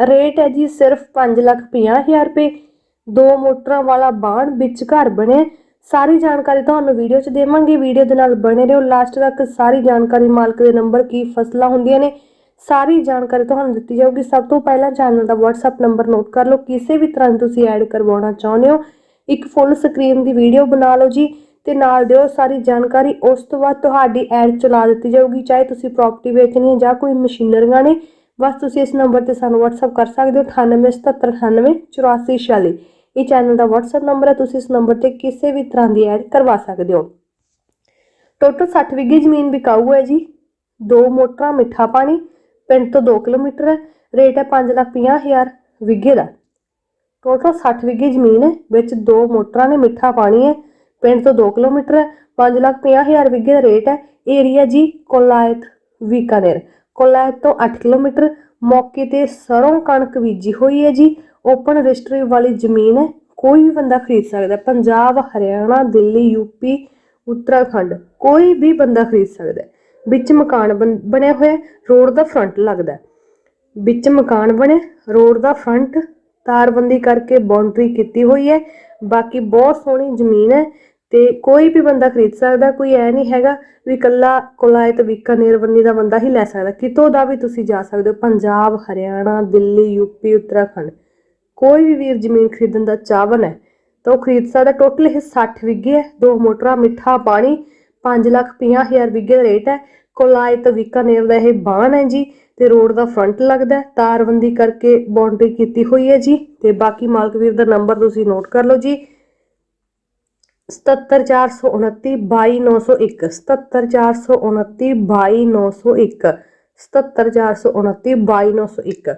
Rate ਹੈ ਜੀ ਸਿਰਫ 550000 ਰੁਪਏ। ਦੋ ਮੋਟਰਾਂ ਵਾਲਾ ਬਾਣ ਵਿੱਚ ਘਰ ਬਣਿਆ ਸਾਰੀ ਜਾਣਕਾਰੀ ਤੁਹਾਨੂੰ ਵੀਡੀਓ 'ਚ ਦੇਵਾਂਗੇ। ਵੀਡੀਓ ਦੇ ਨਾਲ ਬਣੇ ਰਹੋ। ਲਾਸਟ ਤੱਕ ਸਾਰੀ ਜਾਣਕਾਰੀ ਮਾਲਕ ਦੇ ਨੰਬਰ ਕੀ ਫਸਲਾਂ ਹੁੰਦੀਆਂ ਨੇ, ਸਾਰੀ ਜਾਣਕਾਰੀ ਤੁਹਾਨੂੰ ਦਿੱਤੀ ਜਾਊਗੀ। ਸਭ ਤੋਂ ਪਹਿਲਾਂ ਚੈਨਲ ਦਾ WhatsApp ਨੰਬਰ ਨੋਟ ਕਰ ਲਓ। ਕਿਸੇ ਵੀ ਤਰ੍ਹਾਂ ਤੁਸੀਂ ਐਡ ਕਰਵਾਉਣਾ ਚਾਹੁੰਦੇ ਹੋ, ਇੱਕ ਫੁੱਲ ਸਕਰੀਨ ਦੀ ਵੀਡੀਓ ਬਣਾ ਲਓ ਜੀ ਤੇ ਨਾਲ ਦਿਓ ਸਾਰੀ ਜਾਣਕਾਰੀ। ਉਸ ਤੋਂ ਬਾਅਦ ਤੁਹਾਡੀ ਐਡ ਚਲਾ ਦਿੱਤੀ ਜਾਊਗੀ, ਚਾਹੇ ਤੁਸੀਂ ਪ੍ਰਾਪਰਟੀ ਵੇਚਣੀ ਹੈ ਜਾਂ ਕੋਈ ਮਸ਼ੀਨਰੀਆਂ ਨੇ। ਬਸ ਤੁਸੀਂ ਇਸ ਨੰਬਰ ਤੇ ਸਾਨੂੰ WhatsApp ਕਰ ਸਕਦੇ ਹੋ 9877988446 ਇਹ ਚੈਨਲ ਦਾ WhatsApp ਨੰਬਰ ਹੈ, ਤੁਸੀਂ ਇਸ ਨੰਬਰ ਤੇ ਕਿਸੇ ਵੀ ਤਰ੍ਹਾਂ ਦੀ ਐਡ ਕਰਵਾ ਸਕਦੇ ਹੋ। ਟੋਟਲ 60 ਵਿਗੇ ਜ਼ਮੀਨ ਵਿਕਾਊ ਹੈ ਜੀ। ਦੋ ਮੋਟਰਾਂ, ਮਿੱਠਾ ਪਾਣੀ, ਪਿੰਡ ਤੋਂ 2 ਕਿਲੋਮੀਟਰ ਹੈ। ਰੇਟ ਹੈ 550000 ਵਿਗੇ ਦਾ। ਟੋਟਲ 60 ਵਿਗੇ ਜ਼ਮੀਨ ਹੈ, ਵਿੱਚ ਦੋ ਮੋਟਰਾਂ ਨੇ ਮਿੱਠਾ ਪਾਣੀ ਹੈ। ਪਿੰਡ ਤੋਂ 2 ਕਿਲੋਮੀਟਰ ਹੈ 550000 ਵਿਗੇ ਦਾ ਰੇਟ ਹੈ। ਏਰੀਆ ਜੀ, ਕੋਲਾਇਤ ਵੀਕਾਨੇਰ ਕੋਲਾਇਤ ਤੋਂ 8 ਕਿਲੋਮੀਟਰ ਮੌਕੇ ਤੇ ਸਰੋਂ ਕਣਕ ਬੀਜੀ ਹੋਈ ਹੈ ਜੀ। ਓਪਨ ਰਜਿਸਟਰੀ ਵਾਲੀ ਜ਼ਮੀਨ ਹੈ, ਕੋਈ ਵੀ ਬੰਦਾ ਖਰੀਦ ਸਕਦਾ। ਪੰਜਾਬ, ਹਰਿਆਣਾ, ਦਿੱਲੀ ਯੂਪੀ ਉੱਤਰਾਖੰਡ, ਕੋਈ ਵੀ ਬੰਦਾ ਖਰੀਦ ਸਕਦਾ ਵਿੱਚ ਮਕਾਨ ਬਣ- ਬਣਿਆ ਹੋਇਆ ਰੋਡ ਦਾ ਫਰੰਟ ਲੱਗਦਾ ਵਿੱਚ ਮਕਾਨ ਬਣੇ ਰੋਡ ਦਾ ਫਰੰਟ ਤਾਰਬੰਦੀ ਕਰਕੇ ਬਾਉਂਡਰੀ ਕੀਤੀ ਹੋਈ ਹੈ। ਬਾਕੀ ਬਹੁਤ ਸੋਹਣੀ ਜ਼ਮੀਨ ਹੈ ਤੇ ਕੋਈ ਵੀ ਬੰਦਾ ਖਰੀਦ ਸਕਦਾ, ਕੋਈ ਐ ਨਹੀਂ ਹੈਗਾ ਵੀ ਕੱਲਾ ਕੋਲਾਇਤ ਬੀਕਾਨੇਰ ਬੰਨੀ ਦਾ ਬੰਦਾ ਹੀ ਲੈ ਸਕਦਾ। ਕਿਤੋਂ ਦਾ ਵੀ ਤੁਸੀਂ ਜਾ ਸਕਦੇ ਹੋ, ਪੰਜਾਬ, ਹਰਿਆਣਾ, ਦਿੱਲੀ ਯੂਪੀ ਉੱਤਰਾਖੰਡ। ਕੋਈ ਵੀ ਵੀਰ ਜ਼ਮੀਨ ਖਰੀਦਣ ਦਾ ਚਾਹਵਨ ਹੈ, ਤਾਂ ਉਹ ਖਰੀਦ ਸਕਦਾ। ਟੋਟਲ ਇਹ 60 ਵਿਗੇ ਹੈ, ਦੋ ਮੋਟਰਾਂ, ਮਿੱਠਾ ਪਾਣੀ 5 ਲੱਖ 50 ਹਜ਼ਾਰ ਵਿਗੇ ਦਾ ਰੇਟ ਹੈ। ਕੋਲਾਇਤ ਬੀਕਾਨੇਰ ਦਾ ਇਹ ਬਾਣ ਹੈ ਜੀ, ਤੇ ਰੋਡ ਦਾ ਫਰੰਟ ਲੱਗਦਾ ਤਾਰਬੰਦੀ ਕਰਕੇ ਬਾਉਂਡਰੀ ਕੀਤੀ ਹੋਈ ਹੈ ਜੀ, ਤੇ ਬਾਕੀ ਮਾਲਕ ਵੀਰ ਦਾ ਨੰਬਰ ਤੁਸੀਂ ਨੋਟ ਕਰ ਲਓ ਜੀ। 77429 77429 77429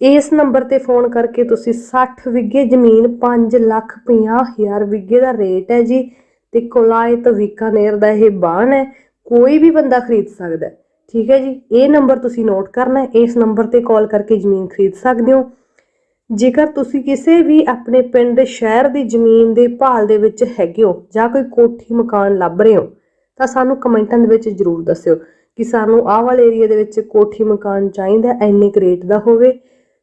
ਇਸ ਨੰਬਰ ਤੇ ਫੋਨ ਕਰਕੇ ਤੁਸੀਂ 60 ਵਿਗੇ ਜ਼ਮੀਨ 5 ਲੱਖ 50 ਹਜ਼ਾਰ ਵਿਗੇ ਦਾ ਰੇਟ ਹੈ ਜੀ ਤੇ ਕੋਲਾਇਤ ਵੀਕਾਨੇਰ ਦਾ ਇਹ ਬਾਣ ਹੈ, ਕੋਈ ਵੀ ਬੰਦਾ ਖਰੀਦ ਸਕਦਾ ਠੀਕ ਹੈ ਜੀ, ਇਹ ਨੰਬਰ ਤੁਸੀਂ ਨੋਟ ਕਰਨਾ ਹੈ, ਇਸ ਨੰਬਰ ਤੇ ਕਾਲ ਕਰਕੇ ਜ਼ਮੀਨ ਖਰੀਦ ਸਕਦੇ ਹੋ। ਜੇਕਰ ਤੁਸੀਂ ਕਿਸੇ ਵੀ ਆਪਣੇ ਪਿੰਡ, ਸ਼ਹਿਰ ਦੀ ਜ਼ਮੀਨ ਦੇ ਭਾਲ ਦੇ ਵਿੱਚ ਹੈਗੇ ਹੋ ਜਾਂ ਕੋਈ ਕੋਠੀ ਮਕਾਨ ਲੱਭ ਰਹੇ ਹੋ, ਤਾਂ ਸਾਨੂੰ ਕਮੈਂਟਾਂ ਦੇ ਵਿੱਚ ਜਰੂਰ ਦੱਸਿਓ ਕਿ ਸਾਨੂੰ ਆਹ ਵਾਲੇ ਏਰੀਆ ਦੇ ਵਿੱਚ ਕੋਠੀ ਮਕਾਨ ਚਾਹੀਦਾ ਐਨੇ ਕੁ ਰੇਟ ਦਾ ਹੋਵੇ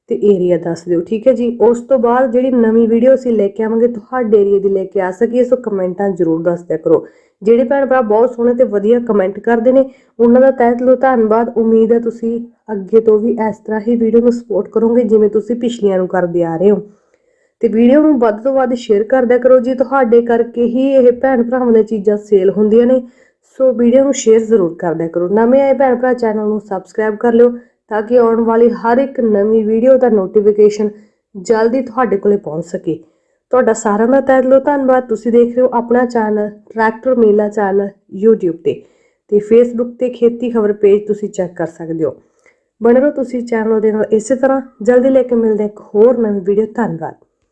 ਤੇ ਏਰੀਆ ਦੱਸ ਦਿਓ, ਠੀਕ ਹੈ ਜੀ? ਉਸ ਤੋਂ ਬਾਅਦ ਜਿਹੜੀ ਨਵੀਂ ਵੀਡੀਓ ਅਸੀਂ ਲੈ ਕੇ ਆਵਾਂਗੇ, ਤੁਹਾਡੇ ਏਰੀਆ ਦੀ ਲੈ ਕੇ ਆ ਸਕੀਏ, ਸੋ ਕਮੈਂਟਾਂ ਜਰੂਰ ਦੱਸ ਦਿਆ ਕਰੋ। ਜਿਹੜੇ ਭੈਣ ਭਰਾ ਬਹੁਤ ਸੋਹਣੇ ਤੇ ਵਧੀਆ ਕਮੈਂਟ ਕਰਦੇ ਨੇ, ਉਹਨਾਂ ਦਾ ਤਹਿ ਦਿਲੋਂ ਧੰਨਵਾਦ। ਉਮੀਦ ਹੈ ਤੁਸੀਂ ਅੱਗੇ ਤੋਂ ਵੀ ਇਸ ਤਰ੍ਹਾਂ ਹੀ ਵੀਡੀਓ ਨੂੰ ਸਪੋਰਟ ਕਰੋਗੇ, ਜਿਵੇਂ ਤੁਸੀਂ ਪਿਛਲੀਆਂ ਨੂੰ ਕਰਦੇ ਆ ਰਹੇ ਹੋ। ਤੇ ਵੀਡੀਓ ਨੂੰ ਵੱਧ ਤੋਂ ਵੱਧ ਸ਼ੇਅਰ ਕਰਦਿਆ ਕਰੋ ਜੀ। ਤੁਹਾਡੇ ਕਰਕੇ ਹੀ ਇਹ ਭੈਣ ਭਰਾਵਾਂ ਦੀਆਂ ਚੀਜ਼ਾਂ ਸੇਲ ਹੁੰਦੀਆਂ ਨੇ। ਸੋ ਵੀਡੀਓ ਨੂੰ ਸ਼ੇਅਰ ਜ਼ਰੂਰ ਕਰਦਿਆ ਕਰੋ। ਨਵੇਂ ਆਏ ਭੈਣ ਭਰਾ ਚੈਨਲ ਨੂੰ ਸਬਸਕ੍ਰਾਈਬ ਕਰ ਲਿਓ। ਤਾਂ ਕਿ ਆਉਣ ਵਾਲੀ ਹਰ ਇੱਕ ਨਵੀਂ ਵੀਡੀਓ ਦਾ ਨੋਟੀਫਿਕੇਸ਼ਨ ਜਲਦੀ ਤੁਹਾਡੇ ਕੋਲੇ ਪਹੁੰਚ ਸਕੇ। ਤੁਹਾਡਾ ਸਾਰਿਆਂ ਦਾ ਤਹਿ ਦਿਲੋਂ ਧੰਨਵਾਦ। ਤੁਸੀਂ ਦੇਖ ਰਹੇ ਹੋ ਆਪਣਾ ਚੈਨਲ ਟਰੈਕਟਰ ਮੇਲਾ ਚੈਨਲ YouTube ਤੇ। ਤੇ Facebook ਤੇ ਖੇਤੀ ਖਬਰ ਪੇਜ ਤੁਸੀਂ ਚੈੱਕ ਕਰ ਸਕਦੇ ਹੋ। ਬਣੇ ਰਹੋ ਤੁਸੀਂ ਚੈਨਲ ਦੇ ਨਾਲ ਇਸੇ ਤਰ੍ਹਾਂ। ਜਲਦੀ ਲੈ ਕੇ ਮਿਲਦੇ ਇੱਕ ਹੋਰ ਨਵੀਂ ਵੀਡੀਓ ਧੰਨਵਾਦ।